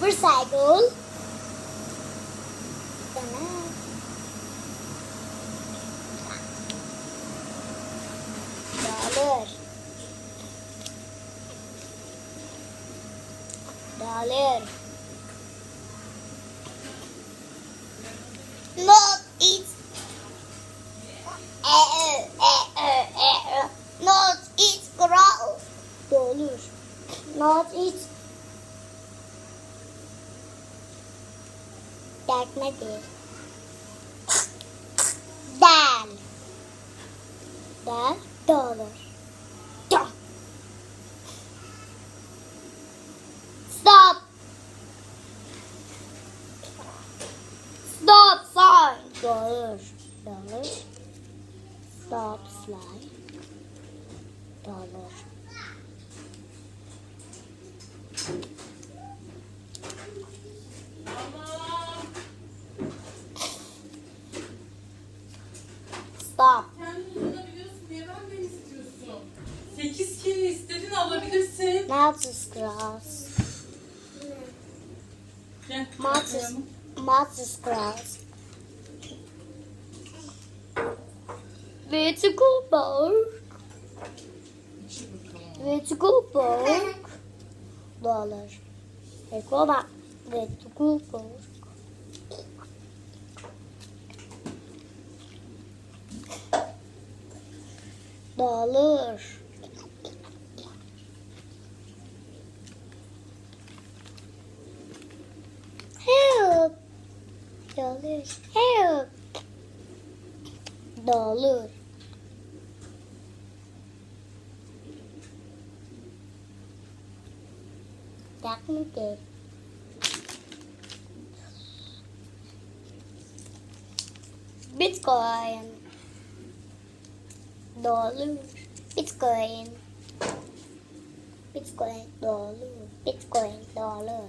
Recycle. Dollar. Dollar. Not it. Eh, eh, eh, eh, eh. Not it grow. Dollar. Not it. Tekmedi. Del. Del. Dollar. Dum. Stop. Stop sign. Dollar. Dollar. Stop slide. Dollar. Stop. Kendini. Niye benden istiyorsun? 8 kere istedin alabilirsin. Mountains grass. Gel. Mountains, mountains grass. Vertical bark. Vertical bark. Dolar. Ekoba. Vertical bark. dağılır. Help. Dağılır. Help. Dağılır. Yak mı değil? Bitcoin. Dollar. Bitcoin. Bitcoin. Dollar. Bitcoin. Dollar.